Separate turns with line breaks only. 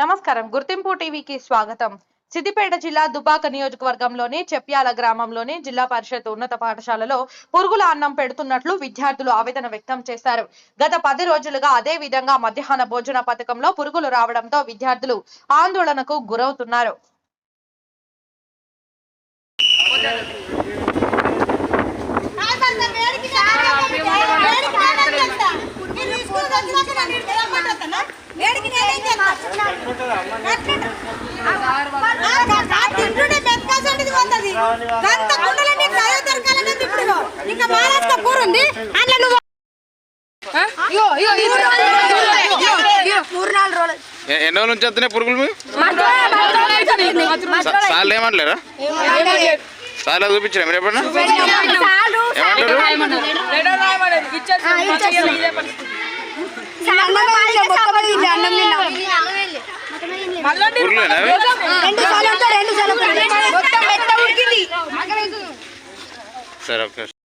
నమస్కారం. గుర్తింపు టీవీకి స్వాగతం. సిద్దిపేట జిల్లా దుబాక నియోజకవర్గంలోని చెప్యాల గ్రామంలోని జిల్లా పరిషత్ ఉన్నత పాఠశాలలో పురుగుల అన్నం పెడుతున్నట్లు విద్యార్థులు ఆవేదన వ్యక్తం చేశారు. గత పది రోజులుగా అదే విధంగా మధ్యాహ్న భోజన పథకంలో పురుగులు రావడంతో విద్యార్థులు ఆందోళనకు గురవుతున్నారు.
ఇంకా మహారాష్ట్ర కూర ఉంది అందులో నువ్వు
ఎన్ని రోజుల నుంచి వస్తున్నాయి పురుగులు సార్లు ఏమంటలేరా సార్లు చూపించారా మీరు ఎప్పుడన్నా ఏమంటారు సరే ఓకే